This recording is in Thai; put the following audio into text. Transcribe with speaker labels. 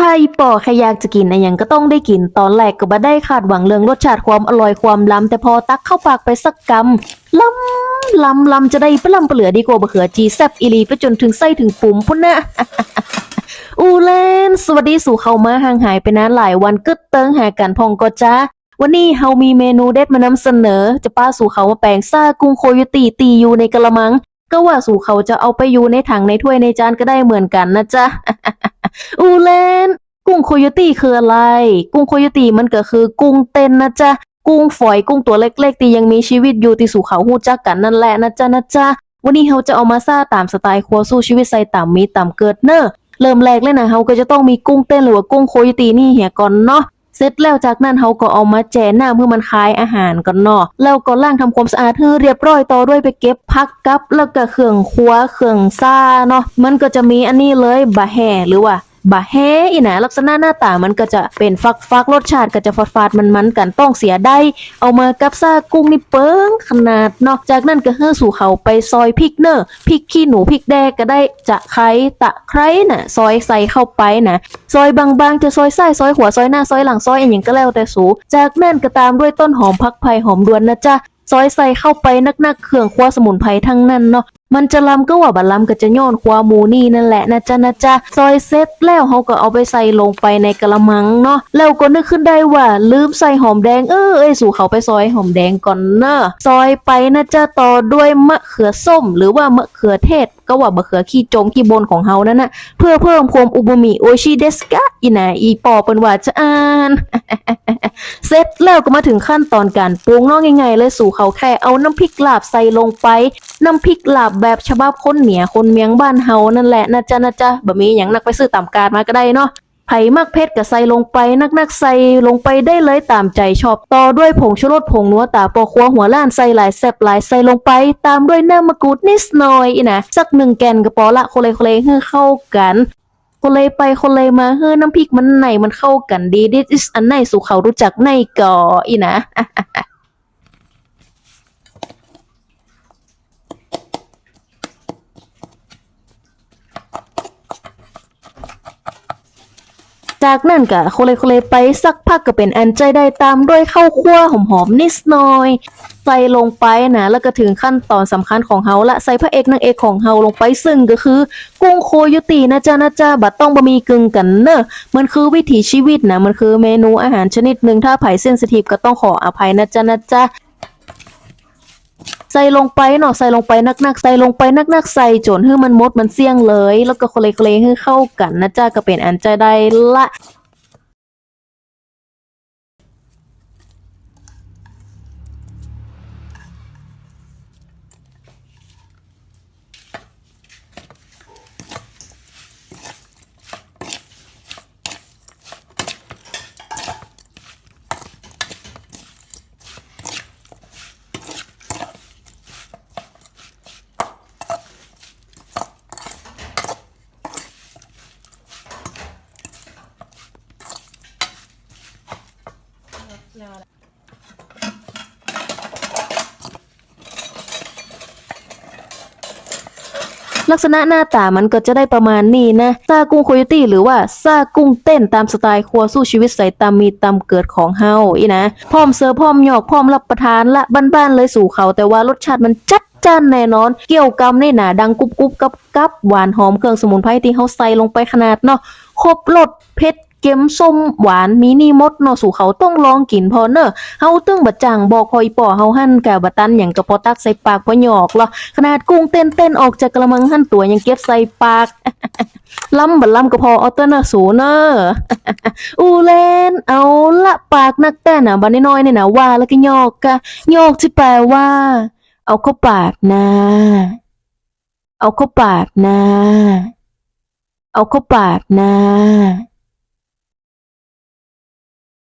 Speaker 1: ถ้าอีปอแค่อยากจะกินอะไรอย่างก็ต้องได้กิน ตอนแรกก็บ่ได้คาดหวังเรื่องรสชาติความอร่อยความล้ำแต่พอตักเข้าปากไปสักกำล้ำล้ำล้ำจะได้ปะล้ำปะเหลือดีกว่าบะเขือจีแซบอีลีไปจนถึงไส้ถึงปุ่มพุ่นนะอูเลนสวัสดีสู่เขามาห่างหายไปนานหลายวันกึดเติงหากันพองก็จ้าวันนี้เฮามีเมนูเด็ดมานำเสนอ จะป้าสู่เขามาแปลงซ่ากุ้งโคโยตีตีอยู่ในกะละมัง ก็ว่าสู่เขาจะเอาไปอยู่ในถังในถ้วยในจานก็ได้เหมือนกันนะจ๊ะ อูเลนกุ้งโคโยตี้คืออะไร กุ้งโคโยตี้มันก็คือกุ้งเต้นนะจ๊ะ กุ้งฝอยกุ้งตัวเล็กๆที่ยังมีชีวิตอยู่ที่สู่เขาหูจักกันนั่นแหละนะจ๊ะนะจ๊ะวันนี้เราจะเอามาซ่าตามสไตล์ครัวสู้ชีวิตใส่ต่ำมีต่ำเกิดเนอะเริ่มแรกเลยนะเราก็จะต้องมีกุ้งเต้นหรือว่ากุ้งโคโยตี้นี่เหียก่อนเนาะ เสร็จแล้วจากนั้นเขาก็เอามาแจหน้าเพื่อมันคายอาหารก่อนเนาะแล้วก็ล้างทำความสะอาดให้เรียบร้อยต่อด้วยไปเก็บพักกับแล้วก็เครื่องครัวเครื่องซ่าเนาะมันก็จะมีอันนี้เลยบะแห่หรือว่า บะแฮอีนะลักษณะหน้าตามันก็จะเป็นฟักฟักๆรสชาติก็จะฟาดฟาดมันมันๆกันต้องเสียได้ เอามากับซากุ้งนี่เปิ้งขนาดนอกจากนั้นก็เฮือสู่เขาไปซอยพริกเนอร์พริกขี้หนูพริกแดงก็ได้จะไคร้ตะไคร้น่ะซอยใส่เข้าไปนะซอยบางๆจะซอยไส้ซอยหัวซอยหน้าซอยหลังซอยอย่างก็แล้วแต่สูจากนั้นก็ตามด้วยต้นหอมพักไผ่หอมดวนนะจ๊ะซอยใส่เข้าไปนักๆเครื่องครัวสมุนไพรทั้งนั้นเนาะ มันจะลำก็ว่าบัลลำก็จะโยนควาหมูนี่นั่นแหละนะจ๊ะนะจ๊ะซอยเสร็จแล้วเขาก็เอาไปใส่ลงไปในกระมังเนาะแล้วก็นึกขึ้นได้ว่าลืมใส่หอมแดงเออเอ้ยสู่เขาไปซอยหอมแดงก่อนเนอะซอยไปนะจ๊ะต่อด้วยมะเขือส้ม หรือว่ามะเขือเทศ ก็ว่ามะเขือขี้จมขี้บนของเฮานั่นนะเพื่อเพิ่มความอุบมิโอชิเดสกะอีนะอีปอเป็นว่าจะอ่านเสร็จแล้วก็มาถึงขั้นตอนการปรุงเนอกง่ายๆเลยสู่เขาแค่เอาน้ำพริกลาบใส่ลงไปน้ำพริกลาบแบบฉบับคนเหนียคนเมียงบ้านเฮานั่นแหละนะจ๊ะนะจ๊ะบะมีอย่างนักไปซื้อตามการมาก็ได้เนาะไผ่มักเพชรก็ใส่ลงไปนักๆใส่ลงไปได้เลยตามใจชอบต่อด้วยผงชูรสผงนัวตาปอคัวหัวล้านใส่หลายแซบหลายใส่ลงไป ตามด้วยน้ำมะกรูดนิดหน่อยอีนะสักหนึ่งแกนก็พอละโคเลโคนเลยให้เข้ากันคนเลยไปคนเลยมาเฮ้อน้ำพริกมันไหนมันเข้ากันดี this is อันไหนสู่เขารู้จักในก่ออีนะ จากนั้นก็โคเลโคเลไปสักพักก็เป็นอันใจได้ตามด้วยข้าวคั่วหอมๆนิดหน่อยใส่ลงไปนะแล้วก็ถึงขั้นตอนสำคัญของเฮาละใส่พระเอกนางเอกของเฮาลงไปซึ่งก็คือ กุ้งโคโยตีนะจ๊ะนะจ๊ะบัดต้องบะมีกึ่งกันเนอะมันคือวิถีชีวิตนะมันคือเมนูอาหารชนิดหนึ่งถ้าไผ่เส้นสทีฟก็ต้องขออภัยนะจ๊ะนะจ๊ะ ใส่ลงไปเนาะใส่ลงไปนักๆ ใส่ลงไปนักๆ ใส่จนให้มันมดมันเสี่ยงเลย แล้วก็โคเลโคเลให้เข้ากันนะจ๊ะก็เป็นอันใจได้ละ ลักษณะหน้าตามันก็จะได้ประมาณนี้นะ ซากุ้งโคโยตี้หรือว่าซากุ้งเต้นตามสไตล์ครัวสู้ชีวิตใส่ตามมีตามเกิดของเฮาอีนะ พร้อมเสิร์ฟพร้อมหยอกพร้อมรับประทานละบ้านๆเลยสู่เขาแต่ว่ารสชาติมันจัดจ้านแน่นอน เกี่ยวกำในหนาดังกุบกุบกับกับหวานหอมเครื่องสมุนไพรที่เฮาใส่ลงไปขนาดเนาะครบรสเผ็ด เค็มส้มหวานมีนี่มดเนาะสู่เขาต้องลองกินพอเนอะเฮาตึ้งบัดจังบอกคอยป่อเฮาหั่นกะบัตันหยังกะพอตักใส่ปากพอหยอกเหรอขนาดกุ้งเต้นเต้นๆออกจากกระมังหั่นตัวยังเก็บใส่ปากล้ำบัดล้ำก็พอเอาเตอร์นะสูเนอะอูเลนเอาละปากนักเต้นอะบันน้อยๆเนี่ยนะว่าแล้วก็โยกกะโยอกที่แปลว่า เอาเข้าปากนะเอาเข้าปากนะ เอาเข้าปากนะ